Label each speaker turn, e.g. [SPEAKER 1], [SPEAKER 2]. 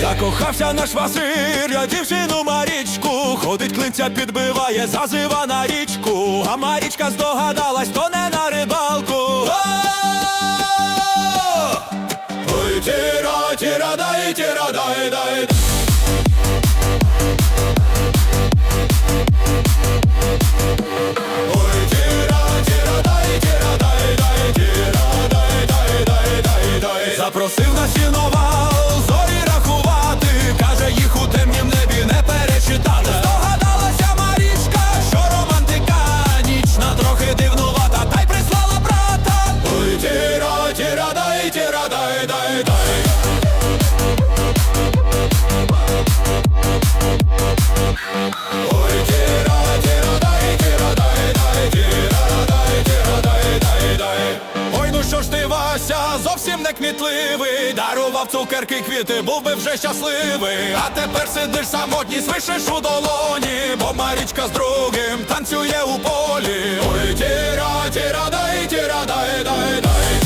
[SPEAKER 1] Закохався наш Василь, я дівчину Марічку, ходить клинця підбиває, зазива на річку, а Марічка здогадалась, то не на рибалку.
[SPEAKER 2] Ой, тира, тира, дай, тира, дай, дай.
[SPEAKER 1] Запросив на сіновал зовсім не кмітливий, дарував цукерки квіти, був би вже щасливий. А тепер сидиш самотній, свишеш у долоні, бо Марічка з другим танцює у полі.
[SPEAKER 2] Ой, тіра, тіра, дай, тіра, дай, дай, дай.